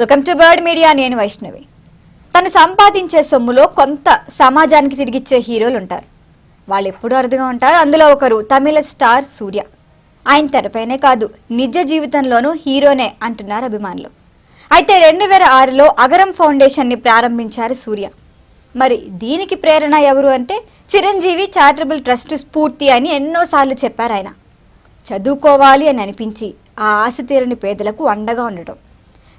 Welcome to bird media నేను వైష్ణవి. తను సంపాదించే సొమ్ములో కొంత సమాజానికి తిరిగిచ్చే హీరోలు ఉంటారు. వాళ్ళు ఎప్పుడూ అరుదుగా ఉంటారు. అందులో ఒకరు తమిళ స్టార్ సూర్య. ఆయన తెరపైనే కాదు నిజ జీవితంలోనూ హీరోనే అంటున్నారు అభిమానులు. అయితే రెండు వేల ఆరులో అగరం ఫౌండేషన్ని ప్రారంభించారు సూర్య. మరి దీనికి ప్రేరణ ఎవరు అంటే చిరంజీవి చారిటబుల్ ట్రస్ట్ స్ఫూర్తి అని ఎన్నోసార్లు చెప్పారు ఆయన. చదువుకోవాలి అని అనిపించి ఆ ఆశ తీరని పేదలకు అండగా ఉండటం.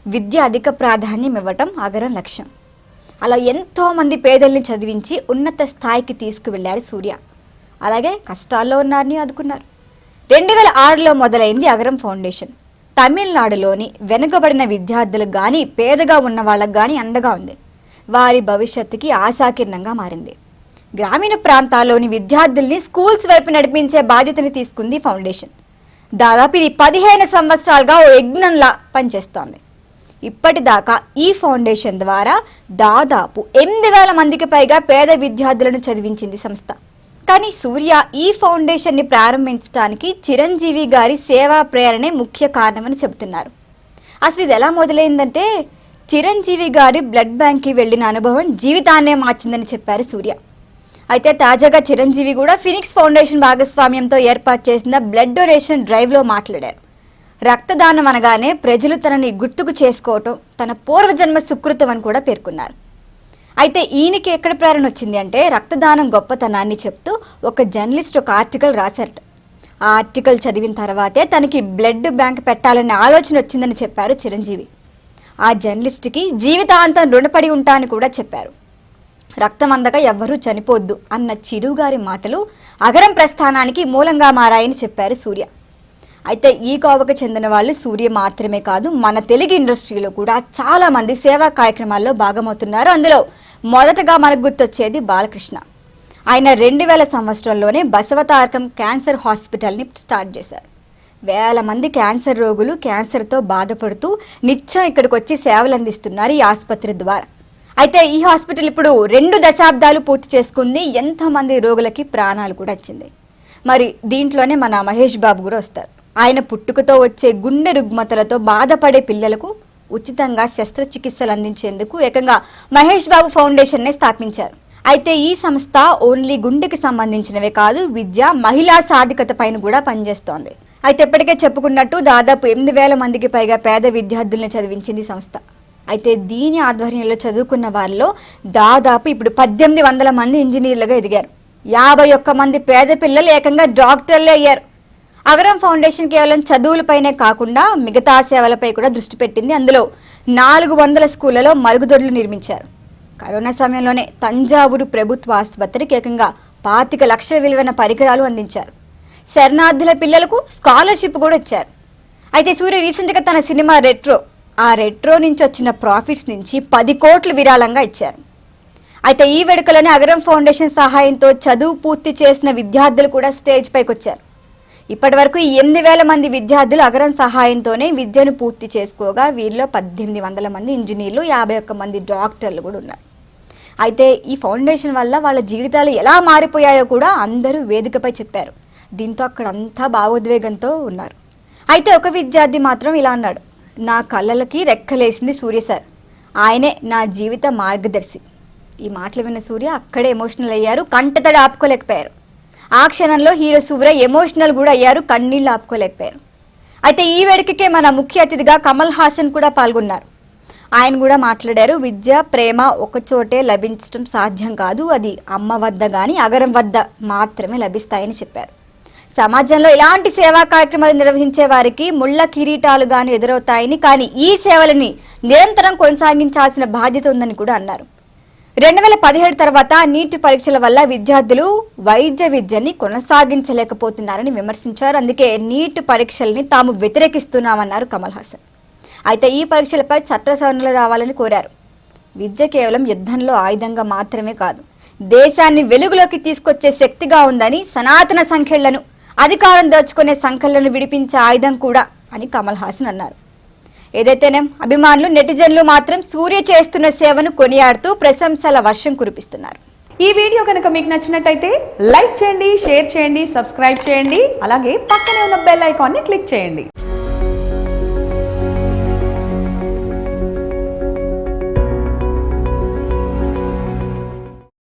విద్య అధిక ప్రాధాన్యం ఇవ్వటం అగరం లక్ష్యం. అలా ఎంతోమంది పేదల్ని చదివించి ఉన్నత స్థాయికి తీసుకువెళ్ళారు సూర్య. అలాగే కష్టాల్లో ఉన్నారని ఆదుకున్నారు. రెండు వేల ఆరులో మొదలైంది అగరం ఫౌండేషన్. తమిళనాడులోని వెనుకబడిన విద్యార్థులకు కానీ పేదగా ఉన్న వాళ్ళకు కానీ అండగా ఉంది. వారి భవిష్యత్తుకి ఆశాకిరణంగా మారింది. గ్రామీణ ప్రాంతాల్లోని విద్యార్థుల్ని స్కూల్స్ వైపు నడిపించే బాధ్యతని తీసుకుంది ఫౌండేషన్. దాదాపు ఇది పదిహేను సంవత్సరాలుగా ఓ యజ్ఞంలా పనిచేస్తోంది. ఇప్పటిదాకా ఈ ఫౌండేషన్ ద్వారా దాదాపు ఎనిమిది వేల మందికి పైగా పేద విద్యార్థులను చదివించింది సంస్థ. కానీ సూర్య ఈ ఫౌండేషన్ని ప్రారంభించడానికి చిరంజీవి గారి సేవా ప్రేరణే ముఖ్య కారణమని చెబుతున్నారు. అసలు ఇది ఎలా మొదలైందంటే చిరంజీవి గారి బ్లడ్ బ్యాంక్కి వెళ్ళిన అనుభవం జీవితాన్నే మార్చిందని చెప్పారు సూర్య. అయితే తాజాగా చిరంజీవి కూడా ఫినిక్స్ ఫౌండేషన్ భాగస్వామ్యంతో ఏర్పాటు చేసిన బ్లడ్ డొనేషన్ డ్రైవ్లో మాట్లాడారు. రక్తదానం అనగానే ప్రజలు తనని గుర్తుకు చేసుకోవటం తన పూర్వజన్మ సుకృతం అని కూడా పేర్కొన్నారు. అయితే ఈయనకి ఎక్కడ ప్రేరణ వచ్చింది అంటే రక్తదానం గొప్పతనాన్ని చెప్తూ ఒక జర్నలిస్ట్ ఒక ఆర్టికల్ రాశారట. ఆ ఆర్టికల్ చదివిన తర్వాతే తనకి బ్లడ్ బ్యాంక్ పెట్టాలనే ఆలోచన వచ్చిందని చెప్పారు చిరంజీవి. ఆ జర్నలిస్ట్కి జీవితాంతం రుణపడి ఉంటా అని కూడా చెప్పారు. రక్తం అందక ఎవ్వరూ చనిపోద్దు అన్న చిరుగారి మాటలు అగరం ప్రస్థానానికి మూలంగా మారాయని చెప్పారు సూర్య. అయితే ఈ కోవకు చెందిన వాళ్ళు సూర్య మాత్రమే కాదు మన తెలుగు ఇండస్ట్రీలో కూడా చాలా మంది సేవా కార్యక్రమాల్లో భాగమవుతున్నారు. అందులో మొదటగా మనకు గుర్తొచ్చేది బాలకృష్ణ. ఆయన రెండు వేల సంవత్సరంలోనే బసవతారకం క్యాన్సర్ హాస్పిటల్ని స్టార్ట్ చేశారు. వేల మంది క్యాన్సర్ రోగులు క్యాన్సర్తో బాధపడుతూ నిత్యం ఇక్కడికి వచ్చి సేవలు అందిస్తున్నారు ఈ ఆసుపత్రి ద్వారా. అయితే ఈ హాస్పిటల్ ఇప్పుడు రెండు దశాబ్దాలు పూర్తి చేసుకుంది. ఎంతోమంది రోగులకి ప్రాణాలు కూడా వచ్చింది. మరి దీంట్లోనే మన మహేష్ బాబు కూడా వస్తారు. ఆయన పుట్టుకతో వచ్చే గుండె రుగ్మతలతో బాధపడే పిల్లలకు ఉచితంగా శస్త్రచికిత్సలు అందించేందుకు ఏకంగా మహేష్ బాబు ఫౌండేషన్నే స్థాపించారు. అయితే ఈ సంస్థ ఓన్లీ గుండెకి సంబంధించినవే కాదు విద్య మహిళా సాధికత పైన కూడా పనిచేస్తోంది. అయితే ఇప్పటికే చెప్పుకున్నట్టు దాదాపు ఎనిమిది వేల మందికి పైగా పేద విద్యార్థుల్ని చదివించింది సంస్థ. అయితే దీని ఆధ్వర్యంలో చదువుకున్న వారిలో దాదాపు ఇప్పుడు పద్దెనిమిది వందల మంది ఇంజనీర్లుగా ఎదిగారు. యాభై ఒక్క మంది పేద పిల్లలు ఏకంగా డాక్టర్లే అయ్యారు. అగరం ఫౌండేషన్ కేవలం చదువులపైనే కాకుండా మిగతా సేవలపై కూడా దృష్టి పెట్టింది. అందులో నాలుగు వందల స్కూళ్ళలో మరుగుదొడ్లు నిర్మించారు. కరోనా సమయంలోనే తంజావూరు ప్రభుత్వ ఆసుపత్రికి ఏకంగా పాతిక లక్షల విలువైన పరికరాలు అందించారు. శరణార్థుల పిల్లలకు స్కాలర్షిప్ కూడా ఇచ్చారు. అయితే సూర్య రీసెంట్గా తన సినిమా రెట్రో ఆ రెట్రో నుంచి వచ్చిన ప్రాఫిట్స్ నుంచి పది కోట్లు విరాళంగా ఇచ్చారు. అయితే ఈ వేడుకలోనే అగరం ఫౌండేషన్ సహాయంతో చదువు పూర్తి చేసిన విద్యార్థులు కూడా స్టేజ్ పైకి వచ్చారు ఇప్పటి వరకు ఎనిమిది వేల మంది విద్యార్థులు అగరం సహాయంతోనే విద్యను పూర్తి చేసుకోగా. వీరిలో పద్దెనిమిది వందల మంది ఇంజనీర్లు యాభై ఒక్క మంది డాక్టర్లు కూడా ఉన్నారు. అయితే ఈ ఫౌండేషన్ వల్ల వాళ్ళ జీవితాలు ఎలా మారిపోయాయో కూడా అందరూ వేదికపై చెప్పారు. దీంతో అక్కడ అంతా భావోద్వేగంతో ఉన్నారు. అయితే ఒక విద్యార్థి మాత్రం ఇలా అన్నాడు. నా కళ్ళలకి రెక్కలేసింది సూర్య సార్. ఆయనే నా జీవిత మార్గదర్శి. ఈ మాటలు విన్న సూర్య అక్కడే ఎమోషనల్ అయ్యారు. కంటతడి ఆపుకోలేకపోయారు. ఆ క్షణంలో హీరో సూర్య ఎమోషనల్ కూడా అయ్యారు కన్నీళ్ళు ఆపుకోలేకపోయారు. అయితే ఈ వేడుకకే మన ముఖ్య అతిథిగా కమల్ హాసన్ కూడా పాల్గొన్నారు. ఆయన కూడా మాట్లాడారు విద్య ప్రేమ ఒకచోటే లభించడం సాధ్యం కాదు అది అమ్మ వద్ద కానీ అగరం వద్ద మాత్రమే లభిస్తాయని చెప్పారు. సమాజంలో ఇలాంటి సేవా కార్యక్రమాలు నిర్వహించే వారికి ముళ్ళ కిరీటాలు గాను ఎదురవుతాయని కానీ ఈ సేవలని నిరంతరం కొనసాగించాల్సిన బాధ్యత ఉందని కూడా అన్నారు. రెండు వేల పదిహేడు తర్వాత నీటి పరీక్షల వల్ల విద్యార్థులు వైద్య విద్యని కొనసాగించలేకపోతున్నారని విమర్శించారు. అందుకే నీట్ పరీక్షల్ని తాము వ్యతిరేకిస్తున్నామన్నారు కమల్ హాసన్. అయితే ఈ పరీక్షలపై చట్ట సవరణలు రావాలని కోరారు. విద్య కేవలం యుద్ధంలో ఆయుధంగా మాత్రమే కాదు దేశాన్ని వెలుగులోకి తీసుకొచ్చే శక్తిగా ఉందని సనాతన సంఖ్యలను అధికారం దోచుకునే సంఖ్యలను విడిపించే ఆయుధం కూడా అని కమల్ హాసన్ అన్నారు. ఏదైతేనే అభిమానులు నెటిజన్లు మాత్రం సూర్య చేస్తున్న సేవను కొనియాడుతూ ప్రశంసల వర్షం కురిపిస్తున్నారు. ఈ వీడియో కనుక మీకు నచ్చినట్టయితే లైక్ చేయండి షేర్ చేయండి సబ్స్క్రైబ్ చేయండి అలాగే పక్కనే ఉన్న బెల్ ఐకాన్ని క్లిక్ చేయండి.